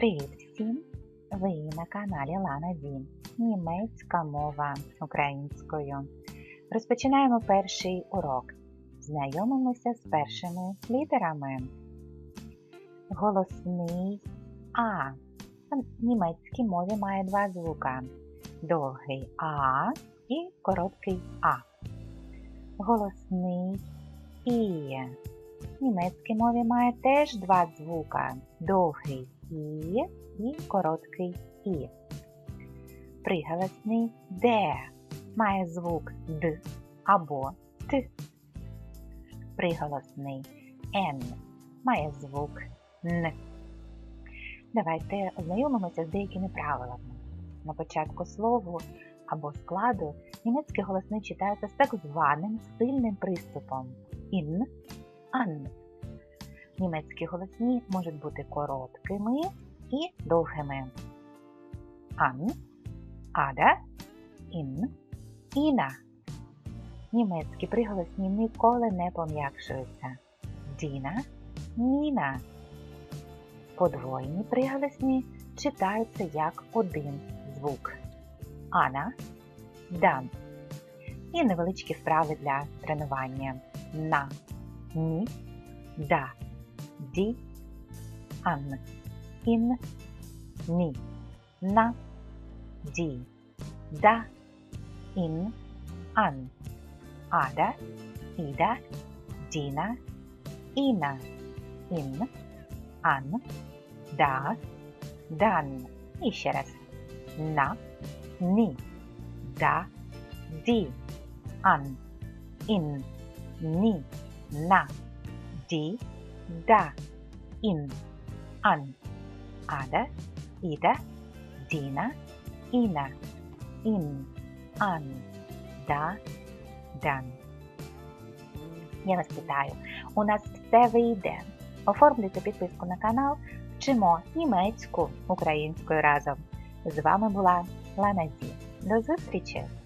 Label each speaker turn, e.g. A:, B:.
A: Привіт всім! Ви на каналі Лана Дін. Німецька мова українською. Розпочинаємо перший урок. Знайомимося з першими літерами. Голосний А. В німецькій мові має два звука. Довгий А і короткий А. Голосний І. В німецькій мові має теж два звука. Довгий І і короткий І. Приголосний Д має звук Д або Т. Приголосний Н має звук Н. Давайте ознайомимося з деякими правилами. На початку слову або складу німецькі голосні читаються з так званим сильним приступом ін, ан. Німецькі голосні можуть бути короткими і довгими. Ан, ада, ін, іна. Німецькі приголосні ніколи не пом'якшуються. Діна, ніна. Подвоєні приголосні читаються як один звук. Ана, дан. І невеличкі вправи для тренування. На, ні, да, ді, ан, ін, ні, на, ді, да, ін, ан, ада, іда, діна, іна, ін, ан, да, дан. І ще раз. На, ні, да, ді, ан, ін, ні, на, ді, да, ін, ан, ада, іда, діна, іна, ін, ан, да, дан. Я вас вітаю. У нас все вийде. Оформлюйте підписку на канал, вчимо німецьку українською разом. З вами була Лана Зі. До зустрічі!